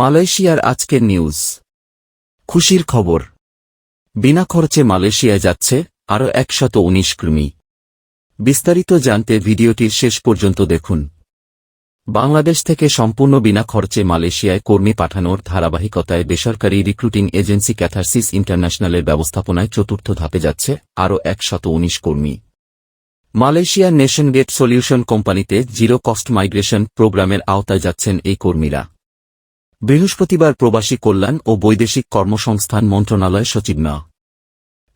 মালয়েশিয়ার আজকের নিউজ। খুশির খবর। বিনা খরচে মালয়েশিয়ায় যাচ্ছে আরও একশত উনিশ কর্মী বিস্তারিত জানতে ভিডিওটির শেষ পর্যন্ত দেখুন। বাংলাদেশ থেকে সম্পূর্ণ বিনা খরচে মালয়েশিয়ায় কর্মী পাঠানোর ধারাবাহিকতায় বেসরকারি রিক্রুটিং এজেন্সি ক্যাথারসিস ইন্টারন্যাশনালের ব্যবস্থাপনায় চতুর্থ ধাপে যাচ্ছে আরও একশত উনিশ কর্মী। মালয়েশিয়ার নেশন গেট সলিউশন কোম্পানিতে জিরো কস্ট মাইগ্রেশন প্রোগ্রামের আওতায় যাচ্ছেন এই কর্মীরা। বৃহস্পতিবার প্রবাসী কল্যাণ ও বৈদেশিক কর্মসংস্থান মন্ত্রণালয় সচিব না।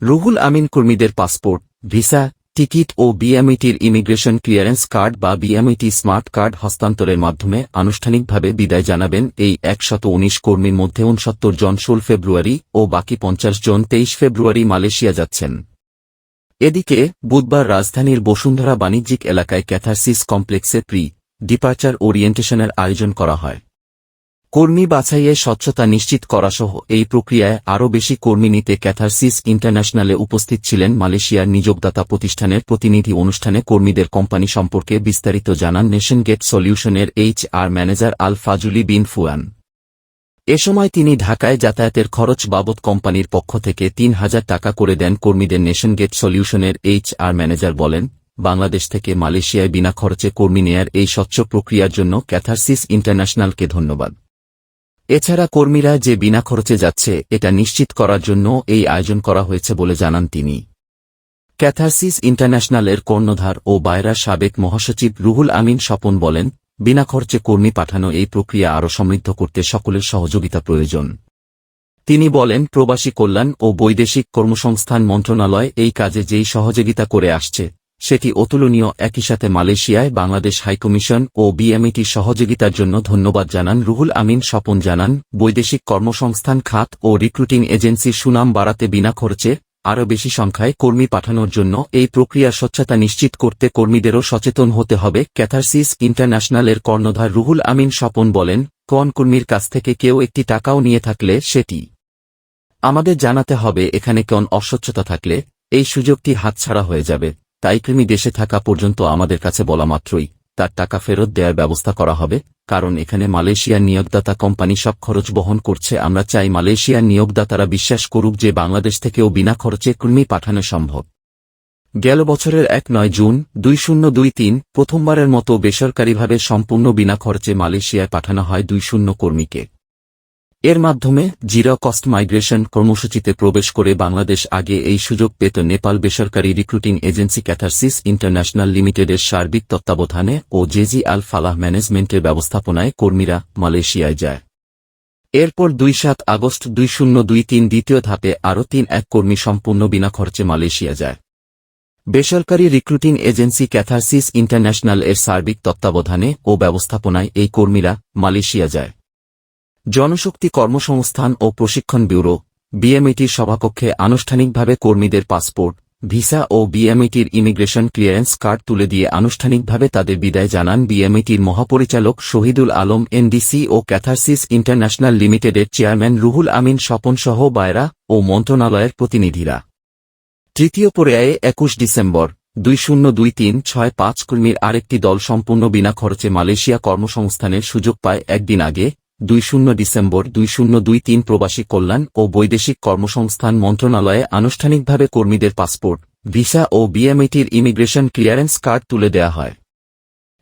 রুহুল আমিন কর্মীদের পাসপোর্ট, ভিসা, টিকিট ও বিএমইটির ইমিগ্রেশন ক্লিয়ারেন্স কার্ড বা বিএমইটি স্মার্ট কার্ড হস্তান্তরের মাধ্যমে আনুষ্ঠানিকভাবে বিদায় জানাবেন এই একশত উনিশ কর্মীর মধ্যে উনসত্তর জন ষোল ফেব্রুয়ারি ও বাকি পঞ্চাশ জন তেইশ ফেব্রুয়ারি মালয়েশিয়া যাচ্ছেন। এদিকে, বুধবার রাজধানীর বসুন্ধরা বাণিজ্যিক এলাকায় ক্যাথারসিস কমপ্লেক্সে প্রি ডিপার্চার ওরিয়েন্টেশনের আয়োজন করা হয়। কর্মী বাছাইয়ে স্বচ্ছতা নিশ্চিত করাসহ এই প্রক্রিয়ায় আরও বেশি কর্মী নিতে ক্যাথারসিস ইন্টারন্যাশনালে উপস্থিত ছিলেন মালয়েশিয়ার নিযোগদাতা প্রতিষ্ঠানের প্রতিনিধি অনুষ্ঠানে কর্মীদের কোম্পানি সম্পর্কে বিস্তারিত জানান Nation Gate সলিউশনের H R manager Al Fazuli bin Fuan. এ সময় তিনি ঢাকায় যাতায়াতের খরচ বাবদ কোম্পানির পক্ষ থেকে তিন হাজার টাকা করে দেন কর্মীদের নেশন গেট সলিউশনের এইচ আর ম্যানেজার বলেন, বাংলাদেশ থেকে মালয়েশিয়ায় বিনা খরচে কর্মী নেয়ার এই স্বচ্ছ প্রক্রিয়ার জন্য ক্যাথারসিস ইন্টারন্যাশনালকে ধন্যবাদ। এছাড়া কর্মীরা যে বিনা খরচে যাচ্ছে, এটা নিশ্চিত করার জন্য এই আয়োজন করা হয়েছে বলে জানান তিনি। ক্যাথারসিস ইন্টারন্যাশনালের কর্ণধার ও বায়রার সাবেক মহাসচিব রুহুল আমিন স্বপন বলেন, বিনা খরচে কর্মী পাঠানো এই প্রক্রিয়া আরও সমৃদ্ধ করতে সকলের সহযোগিতা প্রয়োজন। তিনি বলেন, প্রবাসী কল্যাণ ও বৈদেশিক কর্মসংস্থান মন্ত্রণালয় এই কাজে যেই সহযোগিতা করে আসছে সেটি অতুলনীয়, একই সাথে মালয়েশিয়ায় বাংলাদেশ হাইকমিশন ও বিএমইটির সহযোগিতার জন্য ধন্যবাদ জানান রুহুল আমিন, স্বপন জানান, বৈদেশিক কর্মসংস্থান খাত ও রিক্রুটিং এজেন্সির সুনাম বাড়াতে বিনা খরচে আরও বেশি সংখ্যায় কর্মী পাঠানোর জন্য এই প্রক্রিয়ার স্বচ্ছতা নিশ্চিত করতে কর্মীদেরও সচেতন হতে হবে, ক্যাথারসিস ইন্টারন্যাশনালের কর্ণধার রুহুল আমিন, স্বপন বলেন, কোন কর্মীর কাছ থেকে কেউ একটি টাকাও নিয়ে থাকলে সেটি আমাদের জানাতে হবে, এখানে কোন অস্বচ্ছতা থাকলে এই সুযোগটি হাতছাড়া হয়ে যাবে। তাই কর্মী দেশে থাকা পর্যন্ত আমাদের কাছে বলা মাত্রই, তার টাকা ফেরত দেওয়ার ব্যবস্থা করা হবে, কারণ এখানে মালয়েশিয়ার নিয়োগদাতা কোম্পানি সব খরচ বহন করছে। আমরা চাই মালয়েশিয়ার নিয়োগদাতারা বিশ্বাস করুক যে বাংলাদেশ থেকেও বিনা খরচে কর্মী পাঠানো সম্ভব। গেল বছরের এক নয় জুন, দুই শূন্য দুই তিন, প্রথমবারের মতো বেসরকারিভাবে সম্পূর্ণ বিনা খরচে মালয়েশিয়ায় পাঠানো হয় দুই শূন্য কর্মীকে। এর মাধ্যমে জিরো কস্ট মাইগ্রেশন কর্মসূচিতে প্রবেশ করে বাংলাদেশ আগে এই সুযোগ পেত নেপাল বেসরকারি রিক্রুটিং এজেন্সি ক্যাথারসিস ইন্টারন্যাশনাল লিমিটেডের সার্বিক তত্ত্বাবধানে ও জেজি আল ফালাহ ম্যানেজমেন্টের ব্যবস্থাপনায় কর্মীরা মালয়েশিয়ায় যায়। এরপর দুই সাত আগস্ট দুই শূন্য দুই তিন দ্বিতীয় ধাপে আরও তিন এক কর্মী সম্পূর্ণ বিনা খরচে মালয়েশিয়া যায়। বেসরকারি রিক্রুটিং এজেন্সি ক্যাথারসিস ইন্টারন্যাশনাল এর সার্বিক তত্ত্বাবধানে ও ব্যবস্থাপনায় এই কর্মীরা মালয়েশিয়া যায়। জনশক্তি কর্মসংস্থান ও প্রশিক্ষণ ব্যুরো বিএমইটির সভাকক্ষে আনুষ্ঠানিকভাবে কর্মীদের পাসপোর্ট, ভিসা ও বিএমইটির ইমিগ্রেশন ক্লিয়ারেন্স কার্ড তুলে দিয়ে আনুষ্ঠানিকভাবে তাদের বিদায় জানান বিএমইটির মহাপরিচালক শহীদুল আলম এনডিসি ও ক্যাথারসিস ইন্টারন্যাশনাল লিমিটেডের চেয়ারম্যান রুহুল আমিন, স্বপনসহ বায়রা ও মন্ত্রণালয়ের প্রতিনিধিরা। তৃতীয় পর্যায়ে একুশ ডিসেম্বর, দুই শূন্য দুই তিন ছয় পাঁচ কর্মীর আরেকটি দল সম্পূর্ণ বিনা খরচে মালয়েশিয়া কর্মসংস্থানের সুযোগ পায় একদিন আগে দুই শূন্য ডিসেম্বর, দুই শূন্য দুই তিন প্রবাসী কল্যাণ ও বৈদেশিক কর্মসংস্থান মন্ত্রণালয়ে আনুষ্ঠানিকভাবে কর্মীদের পাসপোর্ট, ভিসা ও বিএমইটির ইমিগ্রেশন ক্লিয়ারেন্স কার্ড তুলে দেয়া হয়।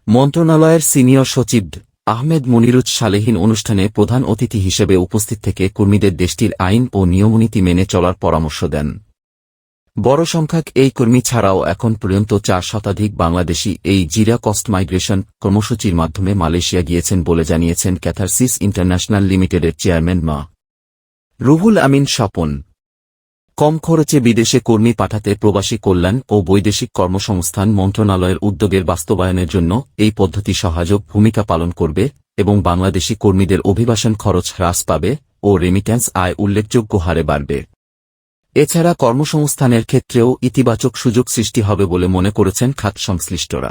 মন্ত্রণালয়ের সিনিয়র সচিব আহমেদ মনিরুজ সালেহীন অনুষ্ঠানে প্রধান অতিথি হিসেবে উপস্থিত থেকে কর্মীদের দেশটির আইন ও নিয়মনীতি মেনে চলার পরামর্শ দেন। বড় সংখ্যক এই কর্মী ছাড়াও এখন পর্যন্ত চার শতাধিক বাংলাদেশি এই জিরা কস্ট মাইগ্রেশন কর্মসূচির মাধ্যমে মালয়েশিয়া গিয়েছেন বলে জানিয়েছেন ক্যাথারসিস ইন্টারন্যাশনাল লিমিটেডের চেয়ারম্যান মা। রুহুল আমিন স্বপন। কম খরচে বিদেশে কর্মী পাঠাতে প্রবাসী কল্যাণ ও বৈদেশিক কর্মসংস্থান মন্ত্রণালয়ের উদ্যোগের বাস্তবায়নের জন্য এই পদ্ধতি সহায়ক ভূমিকা পালন করবে এবং বাংলাদেশি কর্মীদের অভিবাসন খরচ হ্রাস পাবে ও রেমিট্যান্স আয় উল্লেখযোগ্য হারে বাড়বে। এছাড়া কর্মসংস্থানের ক্ষেত্রেও ইতিবাচক সুযোগ সৃষ্টি হবে বলে মনে করেছেন খাত সংশ্লিষ্টরা